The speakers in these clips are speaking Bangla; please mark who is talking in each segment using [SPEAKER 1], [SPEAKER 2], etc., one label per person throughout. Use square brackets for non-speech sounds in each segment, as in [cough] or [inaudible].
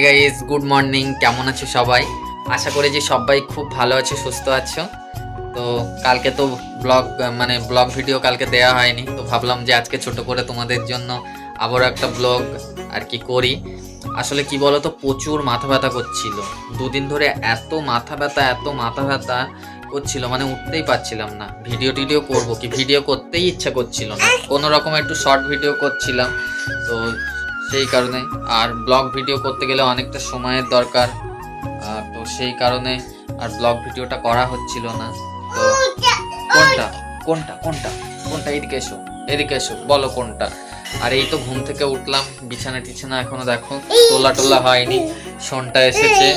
[SPEAKER 1] হাই গাইস গুড মর্নিং কেমন আছো সবাই? আশা করি যে সবাই খুব ভালো আছো, সুস্থ আছো। তো কালকে তো ব্লগ মানে ব্লগ ভিডিও কালকে দেওয়া হয়নি। তো ভাবলাম যে আজকে ছোট করে তোমাদের জন্য আবারও একটা ব্লগ আর কি করি। আসলে কি বলতো, প্রচুর মাথা ব্যথা করছিল। দুদিন ধরে এত মাথা ব্যথা, এত মাথা ব্যথা করছিল মানে উঠতেই পারছিলাম না। ভিডিও টিডিও করব কি? ভিডিও করতেই ইচ্ছা করছিল না। কোনো রকম একটু শর্ট ভিডিও করছিলাম। তো সেই কারণে। আর ব্লগ ভিডিও করতে গেলে অনেকটা সময়ের দরকার। তো সেই কারণে আর ব্লগ ভিডিওটা করা হচ্ছিল না। তো কোনটা? কোনটা? কোনটা? কোনটা? এদিকে এসো। এদিকে এসো। বলো কোনটা? আর এই তো ঘুম থেকে উঠলাম। বিছানা টিছানা এখনও দেখো। তোলা টোলা হয়নি। শোনটা এসেছে।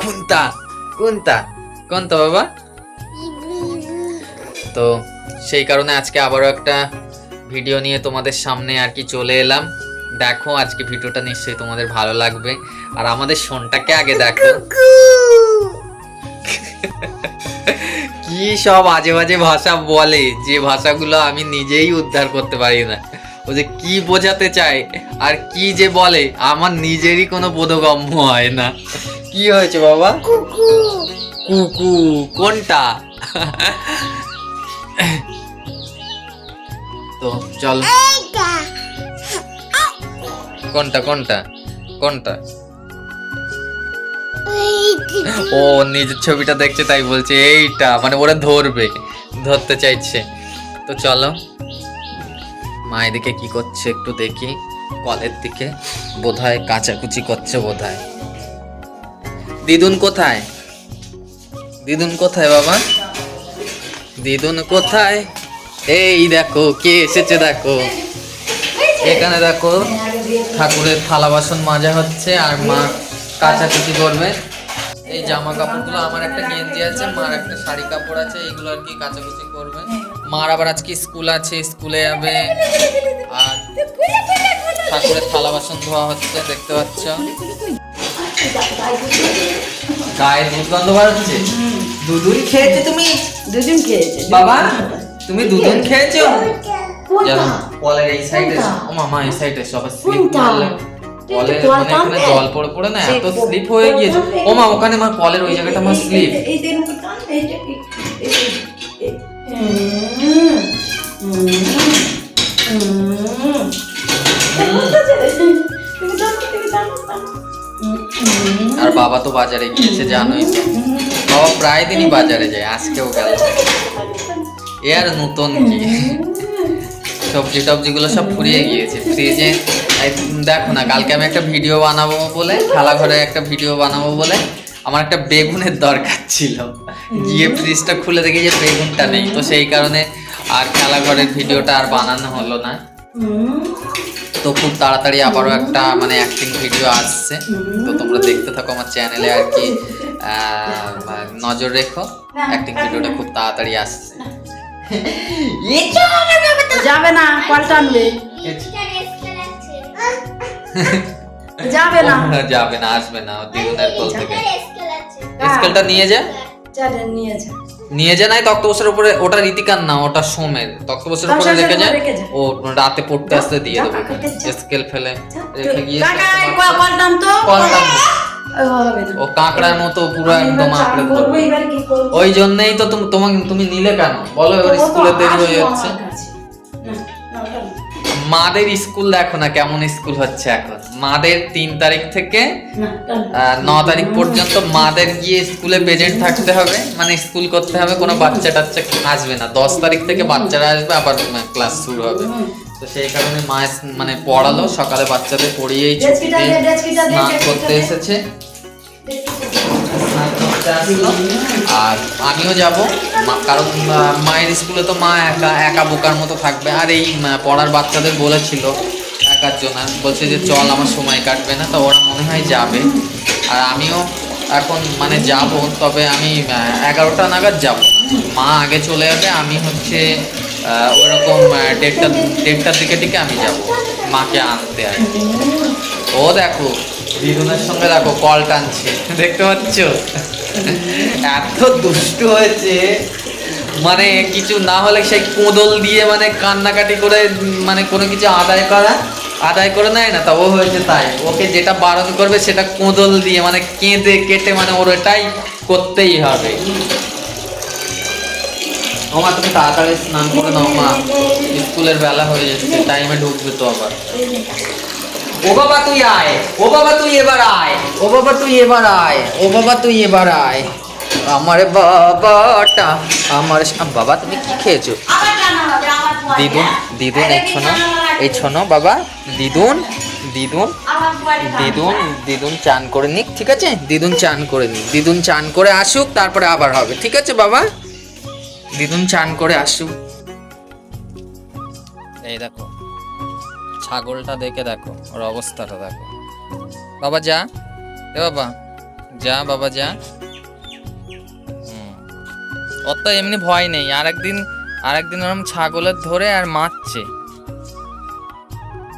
[SPEAKER 1] কোনটা? কোনটা? কোনটা বাবা? তো সেই কারণে আজকে আবারও একটা ভিডিও নিয়ে তোমাদের সামনে আর কি চলে এলাম। দেখো আজকে ভিডিওটা নিশ্চয়ই তোমাদের ভালো লাগবে। আর আমাদের শোনটাকে আগে দেখো। কি সব আজে বাজে ভাষা বলে যে ভাষাগুলো আমি নিজেই উদ্ধার করতে পারি না। ও যে কি বোঝাতে চায় আর কি যে বলে আমার নিজেরই কোনো বোধগম্য হয় না। কি হয়েছে বাবা? কুকু কোনটা? তো চলো। কোনটা কোনটা? কোনটা? ও নিজের ছবিটা দেখছে তাই বলছে এইটা। মানে ওরা ধরবে ধরতে চাইছে। তো চলো। মা এদিকে কি করছে একটু দেখি। কলের দিকে বোধহয় কাচাকুচি করছে বোধহয়। দিদুন কোথায়? দিদুন কোথায় বাবা? দিদুন কোথায়? এই দেখো কে এসেছে দেখো? এখানে দেখো ঠাকুরের থালা বাসন মাজা হচ্ছে আর মা কাচাকুচি করবে। এই জামা কাপড়গুলো আমার একটা গেঞ্জি আছে মার একটা শাড়ি কাপড় আছে এগুলো আর কি কাচাকুচি করবে। মার আবার আজকে স্কুল আছে স্কুলে যাবে। আর ঠাকুরের থালা বাসন ধোয়া হচ্ছে দেখতে পাচ্ছ। গায়ে দুর্গন্ধ বার হচ্ছে? দুধুই খেয়েছো তুমি?
[SPEAKER 2] দুজন খেয়েছে।
[SPEAKER 1] বাবা? তুমি দুধন খেয়েছো? যেন কলের এই সাইডে? ও মামা এই সাইডে সব স্লিপ? মারলে কলের মানে এখানে জল পড়ে পড়ে না এত স্লিপ হয়ে গিয়েছে। ও মা ওখানে মা কলের ওই জায়গাটা আমার স্লিপ আর বাবা তো বাজারে গিয়েছে জানোই তো। বাবা প্রায় দিনই বাজারে যায় আজকেও গেল। এ আর নতুন কি? সবজি টবজিগুলো সব ফুরিয়ে গিয়েছে। ফ্রিজে দেখো না কালকে আমি একটা ভিডিও বানাবো বলে খেলা ঘরে একটা ভিডিও বানাবো বলে আমার একটা বেগুনের দরকার ছিল। গিয়ে ফ্রিজটা খুলে দেখি যে বেগুনটা নেই। তো সেই কারণে আর খেলা ঘরের ভিডিওটা আর বানানো হলো না। তো খুব তাড়াতাড়ি আবারও একটা মানে অ্যাক্টিং ভিডিও আসছে। তো তোমরা দেখতে থাকো আমার চ্যানেলে আর কি নজর রেখো। অ্যাক্টিং ভিডিওটা খুব তাড়াতাড়ি আসছে। [laughs]
[SPEAKER 2] যাবে না কল টানবে যাবে না।
[SPEAKER 1] যাবে না আসবে না দিদুনের কোল থেকে। স্কেলটা নিয়ে যা।
[SPEAKER 2] চলে নিয়ে যা।
[SPEAKER 1] নিয়ে যা নাই তক্তবসের উপরে ওটা রীতিকার না ওটা সোমের।
[SPEAKER 2] তক্তপোষের উপরে রেখে যা।
[SPEAKER 1] ও রাতে পড়তে আসতে দিয়ে দেবো। স্কেল ফেলে। রেখে গিয়ে
[SPEAKER 2] কাকা, কল- টান তো।
[SPEAKER 1] কল টান।
[SPEAKER 2] ও,
[SPEAKER 1] কাঁকড়ার মতো পুরো একদম আঁকড়ে ধরবে? ওই জন্যই তো তুমি তোমাকে তুমি নিলে কেন? বলো এবার স্কুলে দেরি হয়ে যাচ্ছে। মাদের স্কুল দেখো না কেমন স্কুল হচ্ছে এখন। মাদের তিন তারিখ থেকে
[SPEAKER 2] না,
[SPEAKER 1] তারিখ পর্যন্ত মাদের গিয়ে স্কুলে প্রেজেন্ট থাকতে হবে। মানে স্কুল করতে হবে কোনো বাচ্চা টাচ্চা আসবে না। দশ তারিখ থেকে বাচ্চারা আসবে আবার ক্লাস শুরু হবে। তো সেই কারণে মা মানে পড়ালো সকালে বাচ্চাদের পড়িয়েই ছুটিতে স্নান করতে এসেছে। আর আমিও যাব। কারণ মায়ের স্কুলে তো মা একা একা বোকার মতো থাকবে। আর এই পড়ার বাচ্চাদের বলেছিল একার জন্য বলছে যে চল আমার সময় কাটবে না। তো ওরা মনে হয় যাবে। আর আমিও এখন মানে যাব। তবে আমি এগারোটা নাগাদ যাব। মা আগে চলে যাবে। আমি হচ্ছে ওরকম দেড়টা, দেড়টার দিকে দিকে আমি যাব মাকে আনতে আর। ও দেখো দিদুনের সঙ্গে দেখো কল টানছে, দেখতে পাচ্ছ? এত দুষ্টু হয়েছে। মানে কিছু না হলে সেই কোদল দিয়ে মানে কান্নাকাটি করে মানে কোনো কিছু আদায় করা, আদায় করে নেয় না তা ও হয়েছে তাই। ওকে যেটা বারণ করবে সেটা কোঁদল দিয়ে মানে কেঁদে কেটে মানে ওর এটাই করতেই হবে। ও মা, তুমি তাড়াতাড়ি স্নান করে নাও, মা। স্কুলের বেলা হয়ে যাচ্ছে টাইমে ঢুকবে তো আবার। ও বাবা, তুই আয়। ও বাবা, তুই এবার আয়। ও বাবা, তুই এবার আয়। ও বাবা, তুই এবার আয়। আমার বাবাটা, আমার বাবা, তুমি কি খেয়েছো? দিদুন দিদুন, এই ছোনো এই ছোনো বাবা, দিদুন দিদুন দিদুন দিদুন চান করে নিক, ঠিক আছে? দিদুন চান করে নিক, দিদুন চান করে আসুক, তারপরে আবার হবে, ঠিক আছে বাবা? দিদুন চান করে আসুক। এই দেখো, ছাগলটা দেখে দেখো, ওর অবস্থাটা দেখো। বাবা যা, এ বাবা, যা বাবা যা। ওর তো এমনি ভয় নেই আর একদিন আর একদিন ওরম ছাগলের ধরে আর মারছে।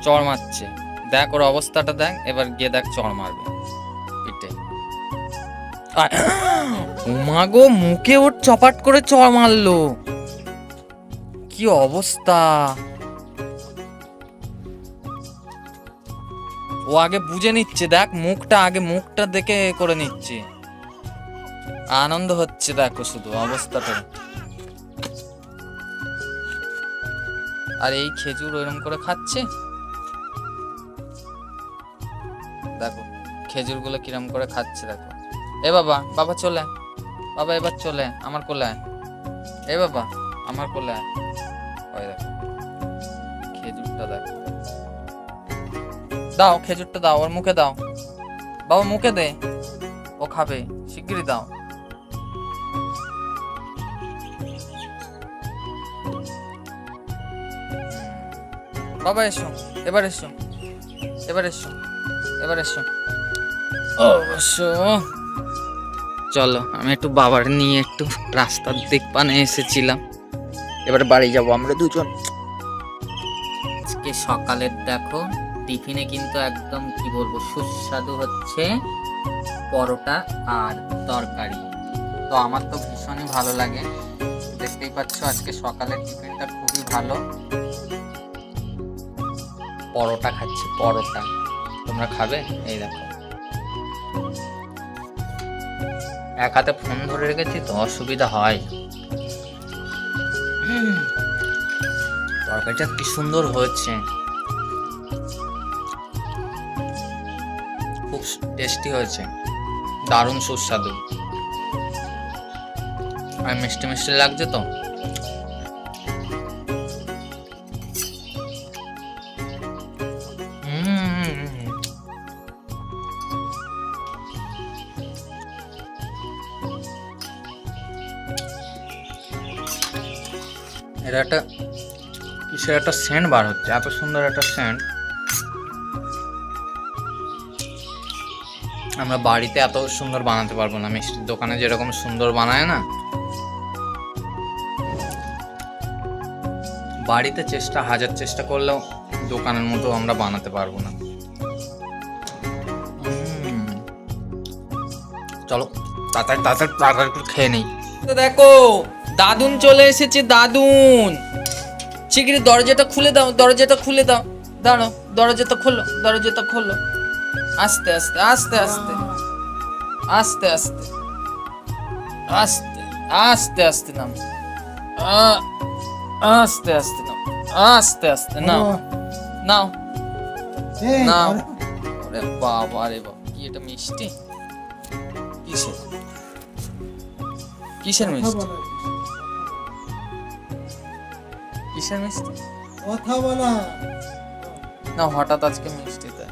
[SPEAKER 1] চড় মারছে। দেখ ওর অবস্থাটা দেখ, এবার গিয়ে দেখ চড় মারবে। উমাগো মুখে ওর চপাট করে চড় মারলো। কি অবস্থা? ও আগে বুঝে নিচ্ছে, দেখ, মুখটা আগে মুখটা দেখে করে নিচ্ছে। আনন্দ হচ্ছে, দেখো শুধু অবস্থাটা। আর এই খেজুর ওইরকম করে খাচ্ছে? দেখো, খেজুরগুলো কিরম করে খাচ্ছে, দেখো। এ বাবা বাবা চলে বাবা এবার চলে আমার কোলে আয়। এ বাবা আমার কোলে আয়। ওই দেখো খেজুরটা দেখো। দাও খেজুরটা দাও ওর মুখে দাও। বাবা মুখে দে। ও খাবে শিগগিরই দাও। বাবা এসো এবার এসো। এবার এসো এবার এসো। অবশ্য চলো, আমি একটু বাবার নিয়ে একটু রাস্তার দিক পানে এসেছিলাম। এবার বাড়ি যাব আমরা দুজন। আজকে সকালের দেখো, টিফিনে কিন্তু একদম কি বলব, সুস্বাদু হচ্ছে পরোটা আর তরকারি। তো আমার তো ভীষণই ভালো লাগে। দেখতেই পাচ্ছ আজকে সকালের টিফিনটা খুবই ভালো। পরোটা খাচ্ছি, পরোটা। তোমরা খাবে? এই দেখো। এক হাতে ফোন ধরে রেখেছি তো অসুবিধা হয়। তরকারিটা কি সুন্দর হচ্ছে খুব টেস্টি হয়েছে। দারুণ সুস্বাদু। আর মিষ্টি মিষ্টি লাগছে তো? এটা একটা কিসের একটা সেন্ট বার হচ্ছে, এত সুন্দর একটা সেন্ট আমরা বাড়িতে এত সুন্দর বানাতে পারব না, মিষ্টির দোকানে যেরকম সুন্দর বানায় না। বাড়িতে চেষ্টা, হাজার চেষ্টা করলেও দোকানের মতো আমরা বানাতে পারব না। চলো, তাড়াতাড়ি তাড়াতাড়ি তাড়াতাড়ি খেয়ে নেই। তো দেখো দাদুন চলে এসেছে দাদুন। শিগগিরি দরজাটা খুলে দাও দরজাটা খুলে দাও। দাঁড়ো দরজাটা খোলো দরজাটা খোলো। আস্তে আস্তে আস্তে আস্তে। আস্তে আস্তে। আস্তে আস্তে আস্তে নাম। আস্তে আস্তে নাও আস্তে আস্তে নাও। নাও। নাও। ওরে বাবা রে বাবা কি এটা মিষ্টি? কিসের? কিসের মিষ্টি? কিসের মিষ্টি।
[SPEAKER 3] কথা বলা।
[SPEAKER 1] না হঠাৎ আজকে মিষ্টি তাই।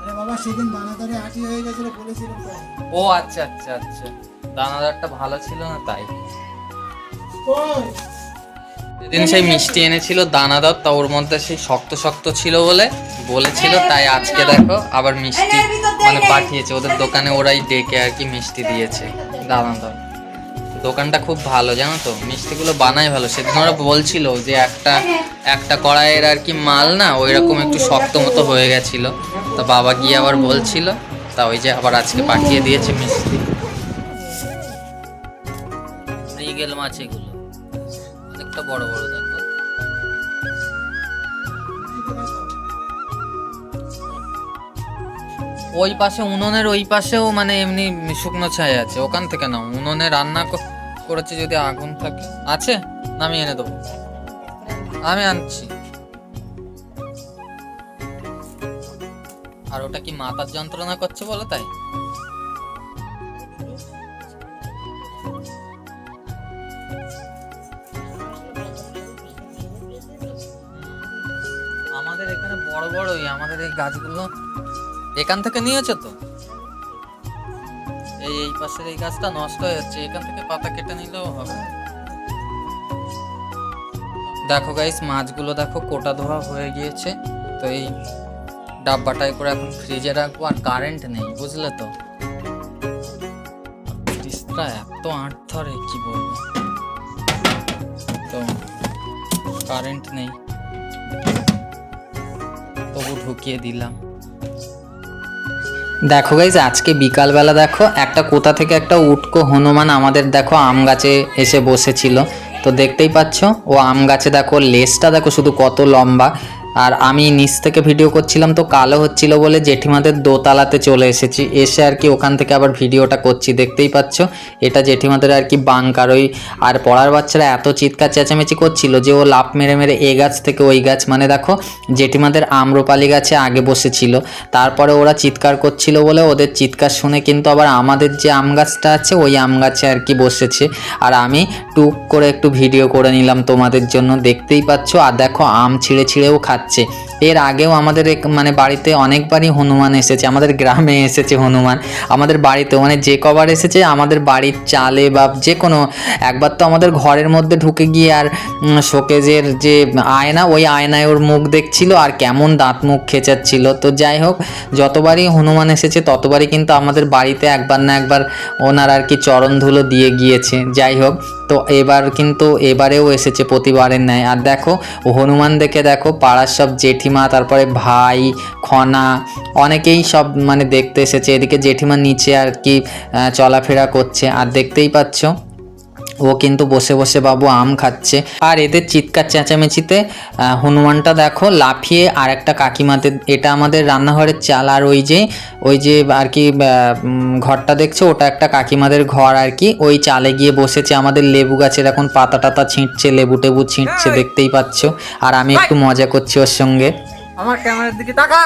[SPEAKER 3] আরে বাবা সেদিন দানাদারে আটি হয়ে গেছিল বলেছিলাম
[SPEAKER 1] ও আচ্ছা আচ্ছা আচ্ছা। দানাদারটা ভালো ছিল না তাই? সেদিন সেই মিষ্টি এনেছিল দানাদার তা ওর মধ্যে সেই শক্ত শক্ত ছিল বলে বলেছিল তাই আজকে দেখো আবার মিষ্টি মানে পাঠিয়েছে। ওদের দোকানে ওরাই ডেকে আর কি মিষ্টি দিয়েছে। দানাদার দোকানটা খুব ভালো, জানো তো? মিষ্টিগুলো বানায় ভালো। সেদিন ওরা বলছিল যে একটা একটা কড়াইয়ের আর কি মাল না ওই রকম একটু শক্ত মতো হয়ে গেছিল। তা বাবা গিয়ে আবার বলছিল, তা ওই যে আবার আজকে পাঠিয়ে দিয়েছে মিষ্টি। মৃগেল মাছ এগুলো। অনেকটা বড় বড় দেখো। ওই পাশে উনুনের ওই পাশেও মানে এমনি শুকনো ছাই আছে, ওখান থেকে না উনুনে রান্না করেছে যদি আগুন থাকে। আছে? না আমি এনে দেবো। আমি আনছি। আর ওটা কি মাথার যন্ত্রণা করছে বলো তাই? আমাদের এখানে বড় বড়ই, আমাদের এই গাছগুলো এখান থেকে নিয়েছো তো? এই এই পাশের এই গাছটা নষ্ট হয়ে যাচ্ছে, এখান থেকে পাতা কেটে নিলেও হবে। দেখো গাইস মাছগুলো দেখো কোটা ধোয়া হয়ে গিয়েছে। তো এই ডাব্বাটাই করে এখন ফ্রিজে রাখব, আর কারেন্ট নেই, বুঝলে তো? এত আট ধরে কি বলব? তো কারেন্ট নেই। তবু ঢুকিয়ে দিলাম। দেখো গাইজ আজকে বিকালবেলা দেখো, একটা কোথা থেকে একটা উটকো হনুমান আমাদের দেখো আম গাছে এসে বসেছিল। তো দেখতেই পাচ্ছ, ও আম গাছে দেখো লেজটা দেখো শুধু কত লম্বা। আর আমি নিচ থেকে ভিডিও করছিলাম তো কালো হচ্ছিল বলে জেঠিমাদের দোতলাতে চলে এসেছি। এসে আর কি ওখান থেকে আবার ভিডিওটা করছি, দেখতেই পাচ্ছ? এটা জেঠিমাদের আর কি বাংকার। ওই আর পড়ার বাচ্চারা এত চিৎকার চেঁচামেচি করছিল যে ও লাফ মেরে মেরে এ গাছ থেকে ওই গাছ মানে দেখো, জেঠিমাদের আম্রপালি গাছে আগে বসেছিল। তারপরে ওরা চিৎকার করছিল বলে ওদের চিৎকার শুনে কিন্তু আবার আমাদের যে আম গাছটা আছে, ওই আম গাছে আর কি বসেছে। আর আমি টুক করে একটু ভিডিও করে নিলাম তোমাদের জন্য। দেখতেই পাচ্ছ? আর দেখো, আম ছিঁড়ে ছিঁড়েও খাচ্ছে। grazie. এর আগেও আমাদের মানে বাড়িতে অনেকবারই হনুমান এসেছে, আমাদের গ্রামে এসেছে হনুমান। আমাদের বাড়িতে মানে যে কবার এসেছে, আমাদের বাড়ির চালে বা যে কোনো একবার তো আমাদের ঘরের মধ্যে ঢুকে গিয়ে আর শোকেজের যে আয়না, ওই আয়নায় ওর মুখ দেখছিল আর কেমন দাঁত মুখ খেঁচাচ্ছিল। তো যাই হোক, যতবারই হনুমান এসেছে, ততবারই কিন্তু আমাদের বাড়িতে একবার না একবার ওনার আর কি চরণ ধুলো দিয়ে গিয়েছে। যাই হোক, তো এবার কিন্তু এবারেও এসেছে প্রতিবারের ন্যায়। আর দেখো, হনুমান দেখে দেখো, পাড়ার সব জেঠিমা তারপরে ভাই, খনা, অনেকেই সব মানে দেখতে এসেছে। এদিকে জেঠিমা নিচে আর কি চলাফেরা করছে। আর দেখতেই পাচ্ছ ও কিন্তু বসে বসে বাবু আম খাচ্ছে। আর এদের চিৎকার চেঁচামেচিতে হনুমানটা দেখো লাফিয়ে আর একটা কাকিমাদের এটা আমাদের রান্নাঘরের চাল। আর ওই যে ওই যে আর কি ঘরটা দেখছ? ওটা একটা কাকিমাদের ঘর আর কি। ওই চালে গিয়ে বসেছে আমাদের লেবু গাছের এখন পাতা টাতা ছিঁটছে লেবু টেবু ছিঁটছে দেখতেই পাচ্ছ। আর আমি একটু মজা করছি ওর সঙ্গে।
[SPEAKER 4] আমার ক্যামেরার দিকে তাকা!